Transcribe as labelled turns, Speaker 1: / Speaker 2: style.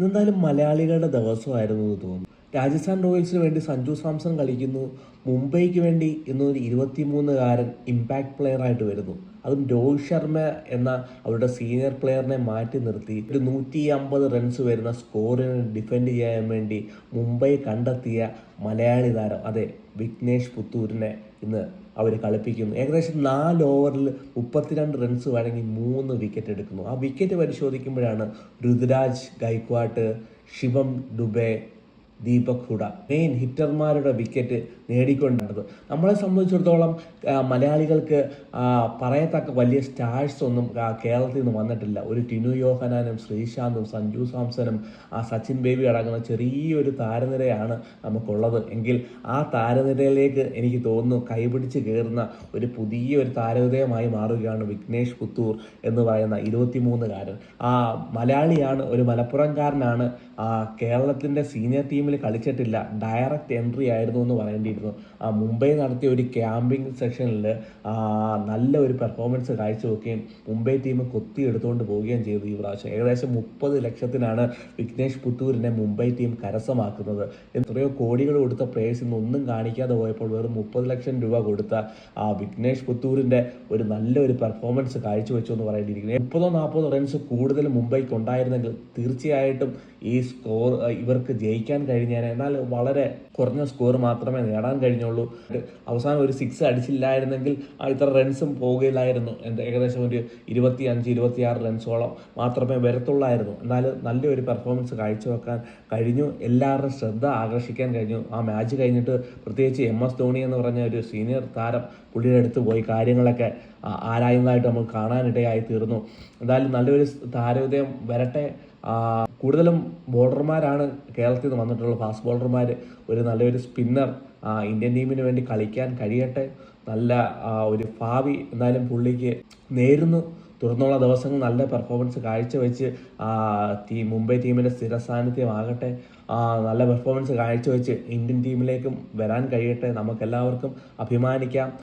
Speaker 1: ഇന്നെന്തായാലും മലയാളികളുടെ ദിവസമായിരുന്നു എന്ന് തോന്നുന്നു. രാജസ്ഥാൻ റോയൽസിന് വേണ്ടി സഞ്ജു സാംസൺ കളിക്കുന്നു. മുംബൈക്ക് വേണ്ടി ഇന്നൊരു ഇരുപത്തിമൂന്നുകാരൻ ഇമ്പാക്ട് പ്ലെയർ ആയിട്ട് വരുന്നു. അതും രോഹിത് ശർമ്മ എന്ന അവരുടെ സീനിയർ പ്ലെയറിനെ മാറ്റി നിർത്തി. ഒരു നൂറ്റി അമ്പത് റൺസ് വരുന്ന സ്കോറിനെ ഡിഫെൻഡ് ചെയ്യാൻ വേണ്ടി മുംബൈ കണ്ടെത്തിയ മലയാളി താരം അതെ വിഘ്നേഷ് പുത്തൂരിനെ ഇന്ന് അവർ കളിപ്പിക്കുന്നു. ഏകദേശം നാല് ഓവറിൽ മുപ്പത്തിരണ്ട് റൺസ് വഴങ്ങി മൂന്ന് വിക്കറ്റ് എടുക്കുന്നു. ആ വിക്കറ്റ് പരിശോധിക്കുമ്പോഴാണ് ഋതുരാജ് ഗൈക്വാട്ട് ശിവം ഡുബെ ദീപക് ഹുഡ മെയിൻ ഹിറ്റർമാരുടെ വിക്കറ്റ് നേടിക്കൊണ്ടിരുന്നത് നമ്മളെ സംബന്ധിച്ചിടത്തോളം മലയാളികൾക്ക് പറയത്തക്ക വലിയ സ്റ്റാഴ്സ് ഒന്നും കേരളത്തിൽ നിന്ന് വന്നിട്ടില്ല. ഒരു ടിനു യോഹനാനും ശ്രീശാന്തും സഞ്ജു സാംസനും സച്ചിൻ ബേബി അടങ്ങുന്ന ചെറിയൊരു താരനിരയാണ് നമുക്കുള്ളത്. എങ്കിൽ ആ താരനിരയിലേക്ക് എനിക്ക് തോന്നുന്നു കൈപിടിച്ച് കയറുന്ന ഒരു പുതിയ ഒരു താരോദയമായി മാറുകയാണ് വിഘ്നേഷ് പുത്തൂർ എന്ന് പറയുന്ന ഇരുപത്തിമൂന്നുകാരൻ. ആ മലയാളിയാണ് ഒരു മലപ്പുറംകാരനാണ് കേരളത്തിന്റെ സീനിയർ ടീമിൽ കളിച്ചിട്ടില്ല. ഡയറക്റ്റ് എൻട്രി ആയിരുന്നു എന്ന് പറയേണ്ടിയിരുന്നു. ആ മുംബൈ നടത്തിയ ഒരു ക്യാമ്പിംഗ് സെക്ഷനിൽ നല്ല ഒരു പെർഫോമൻസ് കാഴ്ചവെക്കുകയും മുംബൈ ടീം കൊത്തി എടുത്തുകൊണ്ട് പോവുകയും ചെയ്തു ഈ പ്രാവശ്യം. ഏകദേശം മുപ്പത് ലക്ഷത്തിനാണ് വിഘ്നേഷ് പുത്തൂരിനെ മുംബൈ ടീം കരസ്ഥമാക്കുന്നത്. എത്രയോ കോടികൾ കൊടുത്ത പ്ലേയേഴ്സ് ഇന്ന് ഒന്നും കാണിക്കാതെ പോയപ്പോൾ വെറും മുപ്പത് ലക്ഷം രൂപ കൊടുത്ത ആ വിഘ്നേഷ് പുത്തൂരിന്റെ ഒരു നല്ലൊരു പെർഫോമൻസ് കാഴ്ചവെച്ചു എന്ന് പറയേണ്ടിയിരിക്കുന്നത് മുപ്പതോ നാൽപ്പതോ റൺസ് കൂടുതൽ മുംബൈക്ക് ഉണ്ടായിരുന്നെങ്കിൽ തീർച്ചയായിട്ടും ഈ സ്കോർ ഇവർക്ക് ജയിക്കാൻ കഴിഞ്ഞേനെ. എന്നാൽ വളരെ കുറഞ്ഞ സ്കോർ മാത്രമേ നേടാൻ കഴിഞ്ഞുള്ളൂ. അവസാനം ഒരു സിക്സ് അടിച്ചില്ലായിരുന്നെങ്കിൽ ഇത്ര റൺസും പോകില്ലായിരുന്നു. എന്താ ഏകദേശം ഒരു ഇരുപത്തി അഞ്ച് ഇരുപത്തിയാറ് റൺസോളം മാത്രമേ വരത്തുള്ളായിരുന്നു. എന്നാൽ നല്ലൊരു പെർഫോമൻസ് കാഴ്ചവെക്കാൻ കഴിഞ്ഞു. എല്ലാവരുടെയും ശ്രദ്ധ ആകർഷിക്കാൻ കഴിഞ്ഞു. ആ മാച്ച് കഴിഞ്ഞിട്ട് പ്രത്യേകിച്ച് എം എസ് ധോണി എന്ന് പറഞ്ഞ ഒരു സീനിയർ താരം പുള്ളിയുടെ അടുത്ത് പോയി കാര്യങ്ങളൊക്കെ ആരായുന്നതായിട്ട് നമുക്ക് കാണാനിടയായി തീർന്നു. എന്തായാലും നല്ലൊരു താരോദയം വരട്ടെ കൂടുതലും ബോളർമാരാണ് കേരളത്തിൽ നിന്ന് വന്നിട്ടുള്ള ഫാസ്റ്റ് ബോളർമാർ ഒരു നല്ലൊരു സ്പിന്നർ ഇന്ത്യൻ ടീമിന് വേണ്ടി കളിക്കാൻ കഴിയട്ടെ. നല്ല ഒരു ഭാവി എന്തായാലും പുള്ളിക്ക് നേരുന്നു. തുടർന്നുള്ള ദിവസങ്ങൾ നല്ല പെർഫോമൻസ് കാഴ്ചവെച്ച് ടീം മുംബൈ ടീമിന്റെ സ്ഥിര സാന്നിധ്യമാകട്ടെ നല്ല പെർഫോമൻസ് കാഴ്ചവെച്ച് ഇന്ത്യൻ ടീമിലേക്കും വരാൻ കഴിയട്ടെ. നമുക്കെല്ലാവർക്കും അഭിമാനിക്കാം.